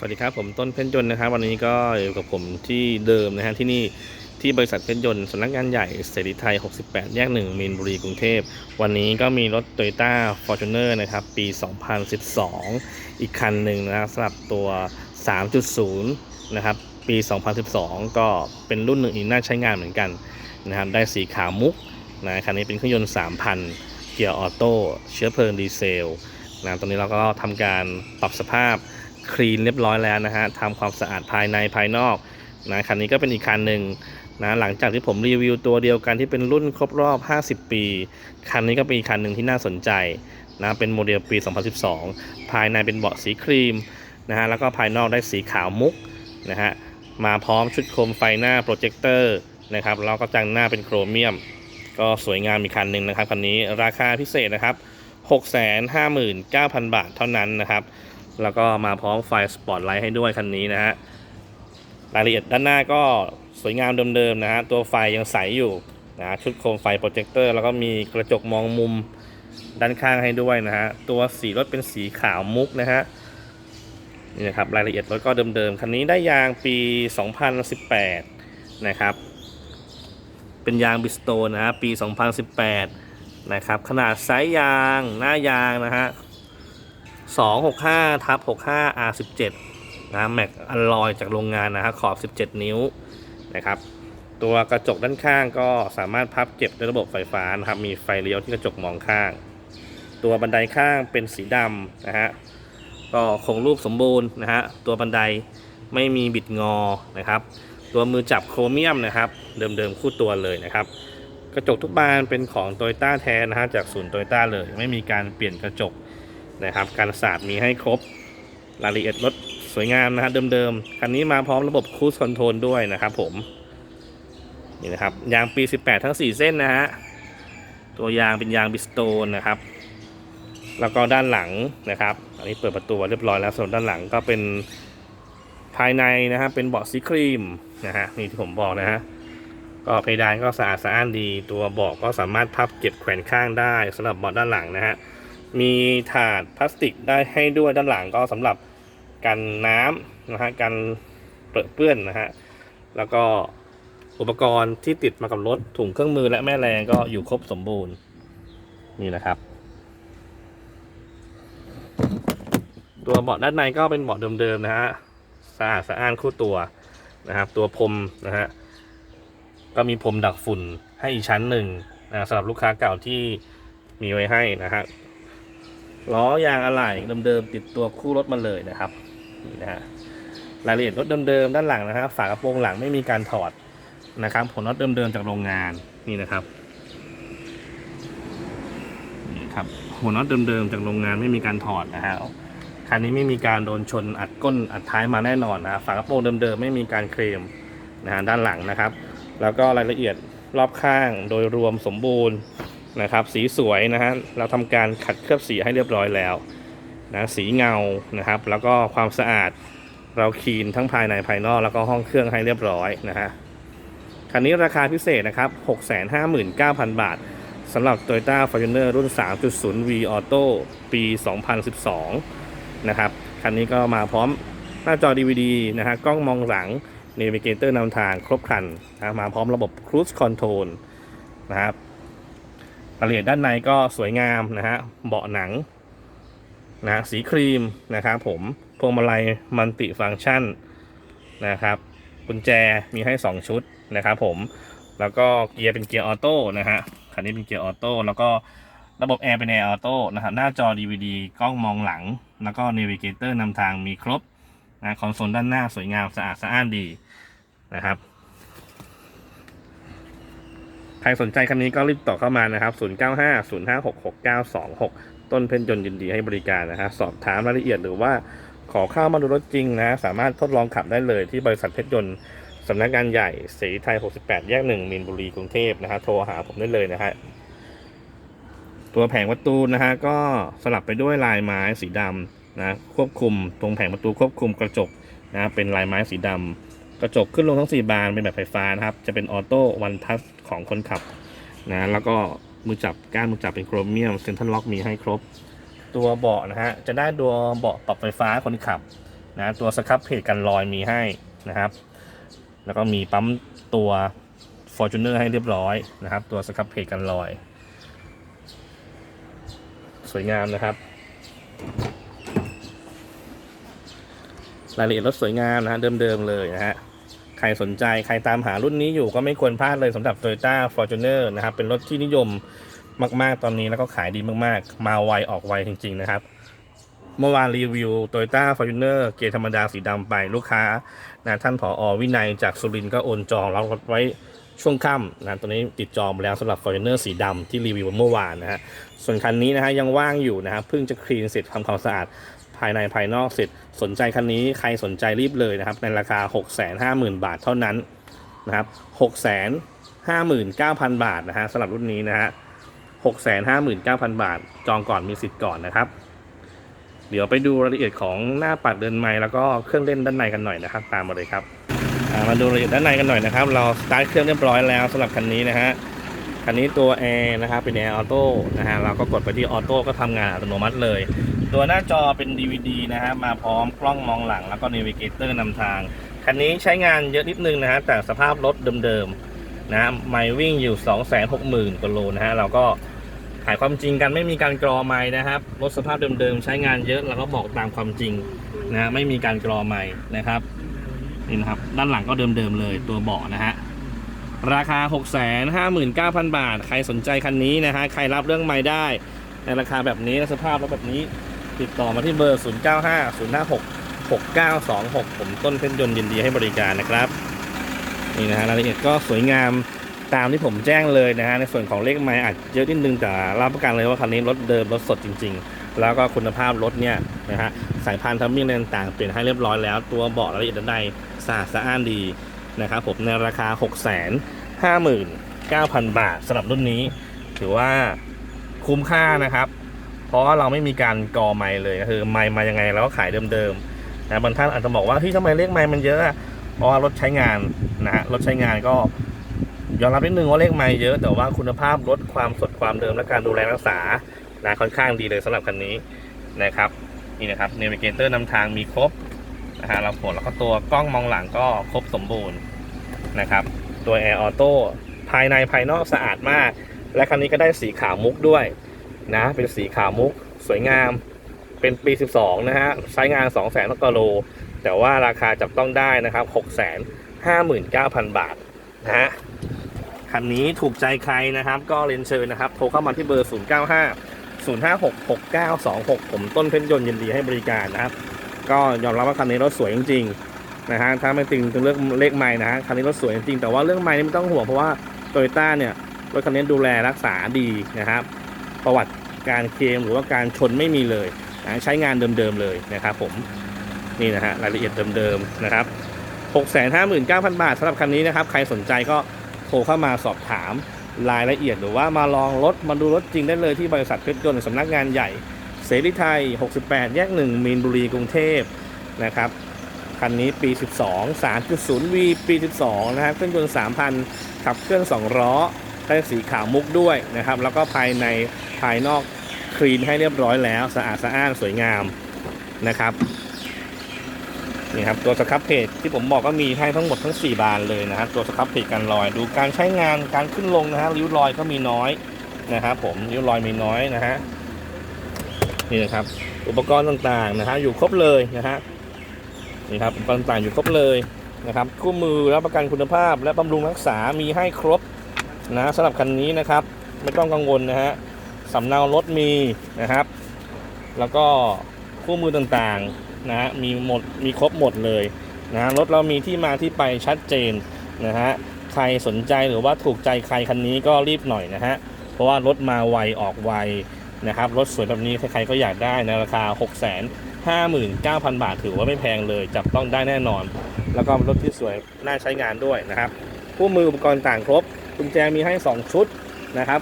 สวัสดีครับ ผมต้นเพชรยนต์นะครับ วันนี้ก็อยู่กับผมที่เดิมนะฮะที่นี่ที่บริษัทเพชรยนต์สำนักงานใหญ่เสรีไทย 68 แยก 1 มีนบุรีกรุงเทพ วันนี้ก็มีรถ Toyota Fortuner นะครับ ปี 2012 อีกคันหนึ่งนะครับสำหรับตัว 3.0 นะครับ ปี 2012 ก็เป็นรุ่นหนึ่งอีกน่าใช้งานเหมือนกันนะครับ ได้สีขาวมุกนะคันนี้เป็นเครื่องยนต์ 3,000 เกียร์ออโต้เชื้อเพลิงดีเซลนะตอนนี้เราก็ทำการปรับสภาพ คลีนเรียบร้อยแล้วนะฮะทำความสะอาดภายในภายนอกนะคันนี้ก็เป็นอีกคันหนึ่งนะหลังจากที่ผมรีวิวตัวเดียวกันที่เป็นรุ่นครบรอบ 50 ปี คันนี้ก็เป็นอีกคันหนึ่งที่น่าสนใจนะเป็นโมเดลปี 2012 ภายในเป็นเบาะสีครีมนะฮะแล้วก็ภายนอกได้สีขาวมุกนะฮะมาพร้อมชุดโคมไฟหน้าโปรเจคเตอร์นะครับแล้วก็จังหน้าเป็นโครเมียม ก็สวยงามอีกคันหนึ่งนะครับคันนี้ราคาพิเศษนะครับ 659,000 บาทเท่านั้นนะครับ แล้วก็มาพร้อมไฟสปอตไลท์ให้ด้วยคันนี้นะฮะรายละเอียดด้านหน้าก็สวยงามเดิมๆนะฮะตัวไฟยังใสอยู่นะชุดโคมไฟโปรเจคเตอร์แล้วก็มีกระจกมองมุมด้านข้างให้ด้วยนะฮะตัวสีรถเป็นสีขาวมุกนะฮะนี่นะครับรายละเอียดรถก็เดิมๆคันนี้ได้ยางปี 2018 นะครับ เป็นยางบิสโตนนะฮะปี 2018 นะครับขนาดไซส์ยางหน้ายางนะฮะ 265ทับ65 R17 นะแม็กอลลอยจากโรงงานนะฮะขอบ 17 นิ้วนะครับตัวกระจกด้านข้างก็สามารถพับเก็บด้วยระบบไฟฟ้านะครับมีไฟเลี้ยวที่กระจกมองข้าง ตัวบันไดข้างเป็นสีดำนะฮะก็คงรูปสมบูรณ์นะฮะตัวบันไดไม่มีบิดงอนะครับ ตัวมือจับโครเมียมนะครับเดิมๆคู่ตัวเลยนะครับ กระจกทุกบานเป็นของโตโยต้าแท้นะฮะจากศูนย์โตโยต้าเลย ไม่มีการเปลี่ยนกระจก นะครับ การสาดมีให้ครบรายละเอียดรถสวยงามนะฮะเดิมๆ คันนี้มาพร้อมระบบครู i คอนโทรลด้วยนะครับผม นี่นะครับ ยางปี 18 ทั้ง 4 เส้นนะฮะ ตัวยางเป็นยางบิสโตนนะครับ แล้วก็ด้านหลังนะครับ อันนี้เปิดประตูเรียบร้อยแล้ว ส่วนด้านหลังก็เป็นภายในนะฮะ เป็นเบาะสีครีมนะฮะ นี่ที่ผมบอกนะฮะ ก็เพดานก็สะอาดสะอ้านดี ตัวเบาะก็สามารถพับเก็บแขวนข้างได้สำหรับเบาะด้านหลังนะฮะ มีถาดพลาสติกได้ให้ด้วยด้านหลังก็สำหรับกันน้ำนะฮะกันเปื้อนเปื้อนนะฮะแล้วก็อุปกรณ์ที่ติดมากับรถถุงเครื่องมือและแม่แรงก็อยู่ครบสมบูรณ์นี่นะครับ ตัวเบาะด้านในก็เป็นเบาะเดิมๆนะฮะสะอาดสะอ้านคู่ตัวนะครับ ตัวพรมนะฮะก็มีพรมดักฝุ่นให้อีกชั้นหนึ่งนะสำหรับลูกค้าเก่าที่มีไว้ให้นะฮะ ล้อยางอะไหล่เดิมๆติดตัวคู่รถมาเลยนะครับนี่นะฮะรายละเอียดรถเดิมๆด้านหลังนะครับฝากระโปรงหลังไม่มีการถอดนะครับผลน็อตเดิมๆจากโรงงานนี่นะครับนี่ครับหัวน็อตเดิมๆจากโรงงานไม่มีการถอดนะฮะคันนี้ไม่มีการโดนชนอัดก้นอัดท้ายมาแน่นอนนะฝากระโปรงเดิมๆไม่มีการเคลมนะฮะด้านหลังนะครับ แล้วก็รายละเอียดรอบข้างโดยรวมสมบูรณ์ นะครับ สีสวยนะฮะเราทำการขัดเคลือบสีให้เรียบร้อยแล้วนะสีเงานะครับ แล้วก็ความสะอาดเราคลีนทั้งภายในภายนอกแล้วก็ห้องเครื่องให้เรียบร้อยนะฮะคันนี้ราคาพิเศษนะครับ659,000 บาทสำหรับ Toyota Fortuner รุ่น 3.0V Auto ปี 2012 นะครับ คันนี้ก็มาพร้อมหน้าจอ DVD นะฮะ กล้องมองหลัง Navigator นำทางครบครันนะมาพร้อมระบบ Cruise Control นะครับ รายละเอียดด้านในก็สวยงามนะฮะเบาะหนังนะสีครีมนะครับผมพวงมาลัยมัลติฟังก์ชันนะครับกุญแจมีให้ 2 ชุดนะครับผมแล้วก็เกียร์เป็นเกียร์ออโต้นะฮะคันนี้เป็นเกียร์ออโต้แล้วก็ระบบแอร์เป็นแอร์ออโต้นะครับหน้าจอ DVD กล้องมองหลัง แล้วก็ n น v เกเตอร์นำทางมีครบนะคอนโซลด้านหน้าสวยงามสะอาดสะอ้านดีนะครับ ใค รสนใจคันนี้ก็รีบต่อเข้ามานะครับ 0950566926 ต้นเพนจนยินดีให้บริการนะฮะสอบถามรายละเอียดหรือว่าขอเข้ามาดูรถจริงนะ สามารถทดลองขับได้เลยที่บริษัทเพชรยนต์สำนักงานใหญ่เสรีไทย 68 แยกหนึ่งมีนบุรีกรุงเทพนะฮะโทรหาผมได้เลยนะฮะตัวแผงประตูนะฮะก็สลับไปด้วยลายไม้สีดำนะควบคุมตรงแผงประตูควบคุมกระจกนะเป็นลายไม้สีดำ กระจกขึ้นลงทั้ง 4 บานเป็นแบบไฟฟ้านะครับ จะเป็นออโต้วันทัชของคนขับนะแล้วก็มือจับก้านมือจับเป็นโครเมียมเซ็นทรัลล็อกมีให้ครบ ตัวเบาะนะฮะจะได้ตัวเบาะปรับไฟฟ้าคนขับนะตัวสครับเพจกันรอยมีให้นะครับ แล้วก็มีปั๊มตัว Fortuner ให้เรียบร้อยนะครับ ตัวสครับเพจกันรอย สวยงามนะครับรายละเอียดรถสวยงามนะฮะเดิมๆเลยนะฮะ ใครสนใจใครตามหารุ่นนี้อยู่ก็ไม่ควรพลาดเลยสำหรับ Toyota Fortuner นะครับ เป็นรถที่นิยมมาก ๆ ตอนนี้แล้วก็ขายดีมาก ๆ มาไวออกไวจริง ๆ นะครับ เมื่อวานรีวิว Toyota Fortuner เกียร์ธรรมดาสีดำไปลูกค้านะท่านผออวินัยจากสุรินทร์ก็โอนจองรับรถไว้ช่วงค่ำนะตอนนี้ติดจองไปแล้วสำหรับ Fortuner สีดำที่รีวิวเมื่อวานนะฮะส่วนคันนี้นะฮะยังว่างอยู่นะฮะเพิ่งจะคลีนเสร็จทำความสะอาด ภายในภายนอกเสร็จสนใจคันนี้ใครสนใจรีบเลยนะครับ ในราคา 650,000 บาทเท่านั้นนะครับ659,000 บาทนะฮะสำหรับรุ่นนี้นะฮะ659,000 บาท จองก่อนมีสิทธิ์ก่อนนะครับ เดี๋ยวไปดูรายละเอียดของหน้าปัดเดินไม้แล้วก็เครื่องเล่นด้านในกันหน่อยนะครับ ตามมาเลยครับมาดูรายละเอียดด้านในกันหน่อยนะครับ เราสตาร์ทเครื่องเรียบร้อยแล้วสำหรับคันนี้นะฮะคันนี้ตัวแอร์นะครับเป็นแอร์ออโต้นะฮะเราก็กดไปที่ออโต้ก็ทำงานอัตโนมัติเลย ตัวหน้าจอเป็น DVD นะฮะมาพร้อมกล้องมองหลังแล้วก็ n น v ิเกเตอร์นำทาง คันนี้ใช้งานเยอะนิดนึงนะฮะแต่สภาพรถเดิมๆนะไม่วิ่งอยู่ 260,000กว่าโลนะฮะเราก็ขายความจริงกันไม่มีการกรอไม้นะครับรถสภาพเดิมๆใช้งานเยอะเราก็บอกตามความจริงนะฮะไม่มีการกรอไม้นะครับนี่นะครับด้านหลังก็เดิมๆเลยตัวเบาะนะฮะราคา 659,000 บาท ใครสนใจคันนี้นะฮะใครรับเรื่องไม้ได้ในราคาแบบนี้และสภาพรถแบบนี้ ติดต่อมาที่เบอร์ 0 9 5 0 5 6 6 9 2 6 ผมต้นเพชรยนต์ยินดีให้บริการนะครับนี่นะฮะรายละเอียดก็สวยงามตามที่ผมแจ้งเลยนะฮะในส่วนของเลขไม้อาจเยอะนิดนึงแต่รับประกันเลยว่าคันนี้รถเดิมรถสดจริง ๆ แล้วก็คุณภาพรถเนี่ยนะฮะสายพานทัมมิ่งอต่างๆเปลี่ยนให้เรียบร้อยแล้ว ตัวเบาะรายละเอียดด้านในสะอาดสะอ้านดีนะครับผมในราคา 6 5 9 0 0 0 บาทสำหรับรุ่นนี้ ถือว่าคุ้มค่านะครับ เพราะว่าเราไม่มีการกอไม้เลยคือไม้มายังไงเราก็ขายเดิมๆนะบางท่านอาจจะบอกว่าที่ทำไมเลขไม้มันเยอะเพราะว่ารถใช้งานนะฮะรถใช้งานก็ยอมรับนิดนึงว่าเลขไม้เยอะ แต่ว่าคุณภาพรถความสดความเดิมและการดูแลรักษานะค่อนข้างดีเลยสำหรับคันนี้นะครับนี่นะครับเนวิเกเตอร์นำทางมีครบนะฮะเราผลแล้วก็ตัวกล้องมองหลังก็ครบสมบูรณ์นะครับ ตัวแอร์ออโต้ภายในภายนอกสะอาดมาก และคันนี้ก็ได้สีขาวมุกด้วย นะเป็นสีขาวมุก สวยงาม เป็นปี 12 นะฮะ ใช้งาน 2 0 0 0 0 0กว่าโล แต่ว่าราคาจับต้องได้นะครับ 6 5 9 0 0 0 บาทนะฮะคันนี้ถูกใจใครนะครับ ก็เรียนเชิญนะครับ โทรเข้ามาที่เบอร์ 0 9 5 0 5 6 6 9 2 6 ผมต้นเพชรยนต์ยินดีให้บริการนะครับ ก็ยอมรับว่าคันนี้รถสวยจริงๆนะฮะถ้าไม่ติงถึงเรื่องเลขไม้นะฮะคันนี้รถสวยจริงแต่ว่าเรื่องไม้นี่ไม่ต้องห่วงเพราะว่าโตโยต้าเนี่ยรถคันนี้ดูแลรักษาดีนะครับ ประวัติการเคลมหรือว่าการชนไม่มีเลยนะใช้งานเดิมๆเลยนะครับผมนี่นะฮะรายละเอียดเดิมๆนะครับ 659,000 บาทสำหรับคันนี้นะครับ ใครสนใจก็โทรเข้ามาสอบถามรายละเอียดหรือว่ามาลองรถมาดูรถจริงได้เลยที่บริษัทเพชรยนต์สำนักงานใหญ่ เสรีไทย 68 แยก 1 มีนบุรีกรุงเทพนะครับ คันนี้ปี 12 3.0V ปี 12 นะครับเครื่องยนต์3,000 ขับเครื่อง2ล้อ ได้สีขาวมุกด้วยนะครับ แล้วก็ภายในภายนอกคลีนให้เรียบร้อยแล้วสะอาดสะอ้านสวยงามนะครับนี่ครับตัวสครับเพจที่ผมบอกก็มีให้ทั้งหมดทั้ง 4 บานเลยนะครับตัวสครับเพจกันรอย ดูการใช้งานการขึ้นลงนะฮะริ้วรอยก็มีน้อยนะครับผมริ้วรอยมีน้อยนะฮะนี่นะครับ อุปกรณ์ต่างๆนะฮะอยู่ครบเลยนะฮะนี่ครับอุปกรณ์ต่างๆอยู่ครบเลยนะครับคู่มือรับประกันคุณภาพและบำรุงรักษามีให้ครบ นะสำหรับคันนี้นะครับ ไม่ต้องกังวลนะฮะสำเนารถมีนะครับ แล้วก็คู่มือต่างๆนะฮะมีหมดมีครบหมดเลยนะฮะรถเรามีที่มาที่ไปชัดเจนนะฮะใครสนใจหรือว่าถูกใจใครคันนี้ก็รีบหน่อยนะฮะเพราะว่ารถมาไวออกไวนะครับรถสวยแบบนี้ใครๆก็อยากได้ในราคา 6 5 9 0 0 0 บาทถือว่าไม่แพงเลยจับต้องได้แน่นอน แล้วก็รถที่สวยน่าใช้งานด้วยนะครับคู่มืออุปกรณ์ต่างครบ กุญแจมีให้ 2 ชุดนะครับ